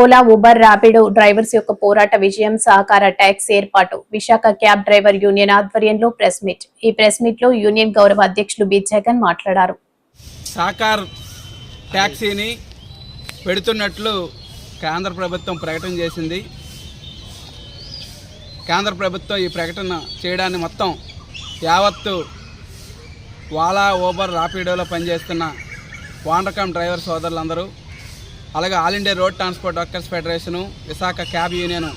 Ola Uber Rapido drivers యొక్క పోరాట విజయం సహకార ట్యాక్స్ ఏర్పాటు. విశాఖ క్యాబ్ డ్రైవర్ యూనియన్ ఆధ్వర్యంలో ప్రెస్ మీట్. ఈ ప్రెస్ మీట్లో యూనియన్ గౌరవ అధ్యక్షులు బి. జగన్ మాట్లాడారు. సహకార్ ట్యాక్సీని పెడుతున్నట్లు కేంద్ర ప్రభుత్వం ప్రకటన చేసింది. కేంద్ర ప్రభుత్వం ఈ ప్రకటన చేయడాన్ని మొత్తం యావత్తు వాలా ఓబర్ రాపిడోలో పనిచేస్తున్న వాండకం డ్రైవర్ సోదరులందరూ అలాగే all India road transport workers federation Visakha cab union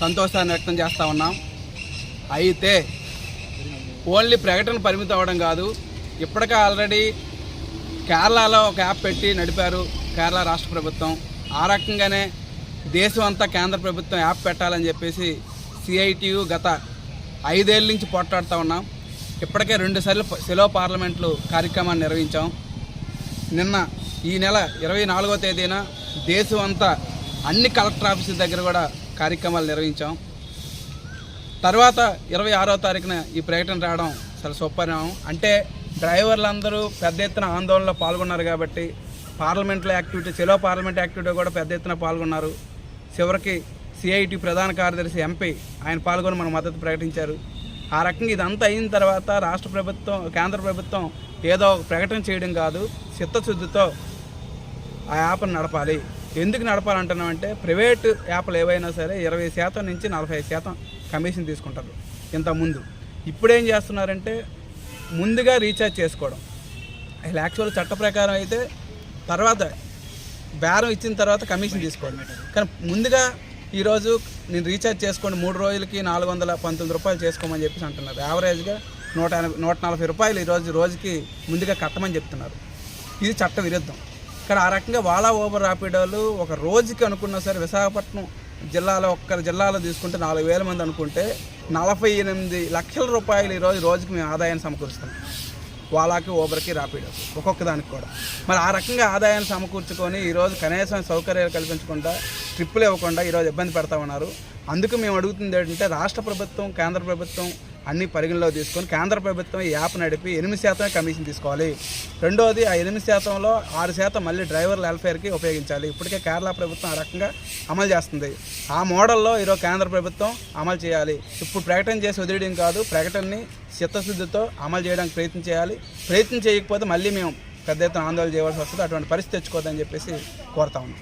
సంతోషాన్ని వ్యక్తం చేస్తూ ఉన్నాం. అయితే ఓన్లీ ప్రకటన పరిమితం అవ్వడం కాదు ఇప్పటికే ఆల్రెడీ కేరళలో ఒక యాప్ పెట్టి నడిపారు కేరళ రాష్ట్ర ప్రభుత్వం. ఆ రకంగానే దేశం అంతా కేంద్ర ప్రభుత్వం యాప్ పెట్టాలని చెప్పేసి సిఐటియు గత ఐదేళ్ళ నుంచి పోట్లాడుతూ ఉన్నాం. ఇప్పటికే రెండుసార్లు సెలవు పార్లమెంట్లు కార్యక్రమాన్ని నిర్వహించాం. నిన్న ఈ నెల ఇరవై నాలుగో తేదీన దేశం అంతా అన్ని కలెక్టర్ ఆఫీసుల దగ్గర కూడా కార్యక్రమాలు నిర్వహించాం. తర్వాత ఇరవై ఆరో తారీఖున ఈ ప్రకటన రావడం చాలా సుపరిణామం. అంటే డ్రైవర్లందరూ పెద్ద ఎత్తున ఆందోళనలో పాల్గొన్నారు కాబట్టి పార్లమెంట్లో యాక్టివిటీ సెలో పార్లమెంట్ యాక్టివిటీ కూడా పెద్ద ఎత్తున పాల్గొన్నారు. చివరికి సిఐటి ప్రధాన కార్యదర్శి ఎంపీ ఆయన పాల్గొని మన మద్దతు ప్రకటించారు. ఆ రకంగా ఇదంతా అయిన తర్వాత రాష్ట్ర ప్రభుత్వం కేంద్ర ప్రభుత్వం ఏదో ప్రకటన చేయడం కాదు చిత్తశుద్ధితో ఆ యాప్ను నడపాలి. ఎందుకు నడపాలంటున్నామంటే ప్రైవేట్ యాప్లు ఏవైనా సరే ఇరవై శాతం నుంచి నలభై శాతం కమిషన్ తీసుకుంటారు ఇంతకుముందు. ఇప్పుడేం చేస్తున్నారంటే ముందుగా రీఛార్జ్ చేసుకోవడం. అసలు యాక్చువల్ చట్ట ప్రకారం అయితే తర్వాత బేరం ఇచ్చిన తర్వాత కమిషన్ తీసుకోవడం. కానీ ముందుగా ఈరోజు నేను రీఛార్జ్ చేసుకోండి మూడు రోజులకి నాలుగు వందల పంతొమ్మిది రూపాయలు చేసుకోమని చెప్పేసి అంటున్నారు. యావరేజ్గా నూట ఎనభై నూట నలభై రూపాయలు ఈరోజు రోజుకి ముందుగా కట్టమని చెప్తున్నారు. ఇది చట్ట విరుద్ధం. ఇక్కడ ఆ రకంగా వాలా ఓవర్ ర్యాపిడోలు ఒక రోజుకి అనుకున్నా సరే విశాఖపట్నం జిల్లాలో ఒక్క జిల్లాలో తీసుకుంటే నాలుగు వేల మంది అనుకుంటే నలభై ఎనిమిది లక్షల రూపాయలు ఈరోజు రోజుకి మేము ఆదాయాన్ని సమకూరుస్తాం. వాలాకి ఓబర్కి ర్యాపిడో ఒక్కొక్క దానికి కూడా. మరి ఆ రకంగా ఆదాయాన్ని సమకూర్చుకొని ఈరోజు కనీసం సౌకర్యాలు కల్పించకుండా ట్రిప్పులు ఇవ్వకుండా ఈరోజు ఇబ్బంది పెడతా ఉన్నారు. అందుకు మేము అడుగుతుంది ఏంటంటే రాష్ట్ర ప్రభుత్వం కేంద్ర ప్రభుత్వం అన్ని పరిగణలో తీసుకొని కేంద్ర ప్రభుత్వం ఈ యాప్ నడిపి ఎనిమిది శాతమే కమిషన్ తీసుకోవాలి. రెండోది ఆ ఎనిమిది శాతంలో ఆరు శాతం మళ్ళీ డ్రైవర్ వెల్ఫేర్కి ఉపయోగించాలి. ఇప్పటికే కేరళ ప్రభుత్వం ఆ రకంగా అమలు చేస్తుంది. ఆ మోడల్లో ఈరోజు కేంద్ర ప్రభుత్వం అమలు చేయాలి. ఇప్పుడు ప్రకటన చేసి వదిలేయడం కాదు ప్రకటనని చిత్తశుద్ధితో అమలు చేయడానికి ప్రయత్నం చేయాలి. ప్రయత్నం చేయకపోతే మళ్ళీ మేము పెద్ద ఎత్తున ఆందోళన చేయవలసి వస్తుంది. అటువంటి పరిస్థితి తెచ్చుకోవద్దని చెప్పేసి కోరుతా ఉన్నాం.